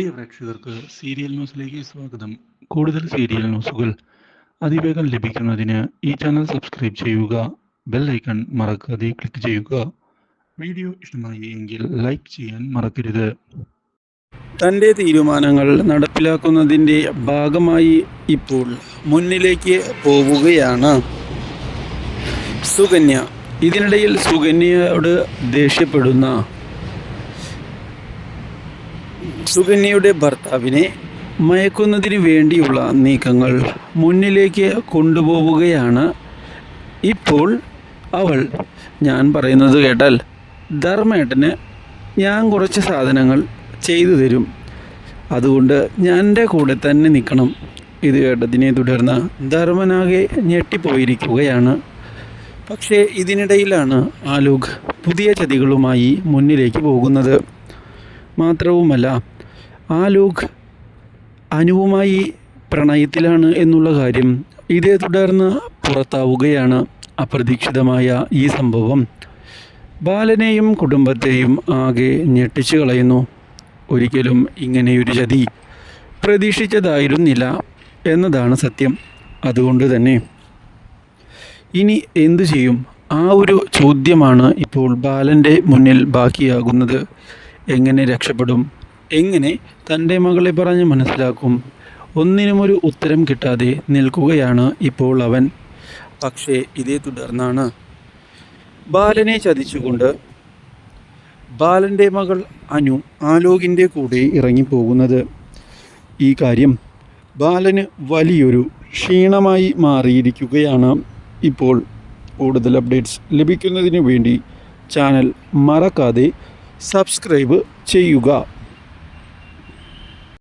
പ്രിയ പ്രേക്ഷകർക്ക് സീരിയൽ ന്യൂസിലേക്ക് സ്വാഗതം. കൂടുതൽ സീരിയൽ ന്യൂസുകൾ അതിവേഗം ലഭിക്കുന്നതിന് ഈ ചാനൽ സബ്സ്ക്രൈബ് ചെയ്യുക ബെൽ ഐക്കൺ മറക്കാതെ ക്ലിക്ക് ചെയ്യുക. വീഡിയോ ഇഷ്ടമായി എങ്കിൽ ലൈക്ക് ചെയ്യാൻ മറക്കരുത്. തന്റെ തീരുമാനങ്ങൾ നടപ്പിലാക്കുന്നതിന്റെ ഭാഗമായി ഇപ്പോൾ മുന്നിലേക്ക് പോവുകയാണ്. സുകന്യ ഇതിനിടയിൽ സുകന്യയോട് ദേഷ്യപ്പെടുന്ന സുകന്യയുടെ ഭർത്താവിനെ മയക്കുന്നതിന് വേണ്ടിയുള്ള നീക്കങ്ങൾ മുന്നിലേക്ക് കൊണ്ടുപോവുകയാണ്. ഇപ്പോൾ അവൾ ഞാൻ പറയുന്നത് കേട്ടാൽ ധർമ്മേട്ടന് ഞാൻ കുറച്ച് സാധനങ്ങൾ ചെയ്തു തരും. അതുകൊണ്ട് ഞാൻ എന്റെ കൂടെ തന്നെ നിൽക്കണം. ഇത് കേട്ടതിനെ തുടർന്ന് ധർമ്മനാകെ ഞെട്ടിപ്പോയിരിക്കുകയാണ്. പക്ഷേ ഇതിനിടയിലാണ് ആലോക് പുതിയ ചതികളുമായി മുന്നിലേക്ക് പോകുന്നത്. മാത്രവുമല്ല ആലോക് അനുവുമായി പ്രണയത്തിലാണ് എന്നുള്ള കാര്യം ഇതേ തുടർന്ന് പുറത്താവുകയാണ് അപ്രതീക്ഷിതമായ ഈ സംഭവം. ബാലനെയും കുടുംബത്തെയും ആകെ ഞെട്ടിച്ചു കളയുന്നു. ഒരിക്കലും ഇങ്ങനെയൊരു ചതി പ്രതീക്ഷിച്ചതായിരുന്നില്ല എന്നതാണ് സത്യം. അതുകൊണ്ട് തന്നെ ഇനി എന്തു ചെയ്യും? ആ ഒരു ചോദ്യമാണ് ഇപ്പോൾ ബാലന്റെ മുന്നിൽ ബാക്കിയാകുന്നത്. എങ്ങനെ രക്ഷപ്പെടും? എങ്ങനെ തന്റെ മകളെ പറഞ്ഞ് മനസ്സിലാക്കും? ഒന്നിനുമൊരു ഉത്തരം കിട്ടാതെ നിൽക്കുകയാണ് ഇപ്പോൾ അവൻ. പക്ഷേ ഇതേ തുടർന്നാണ്. ബാലനെ ചതിച്ചുകൊണ്ട് ബാലന്റെ മകൾ അനു ആലോകിന്റെ കൂടെ ഇറങ്ങിപ്പോകുന്നത്. ഈ കാര്യം ബാലന് വലിയൊരു ക്ഷീണമായി മാറിയിരിക്കുകയാണ്. ഇപ്പോൾ കൂടുതൽ അപ്ഡേറ്റ്സ് ലഭിക്കുന്നതിന് വേണ്ടി ചാനൽ മറക്കാതെ സബ്സ്ക്രൈബ് ചെയ്യുക.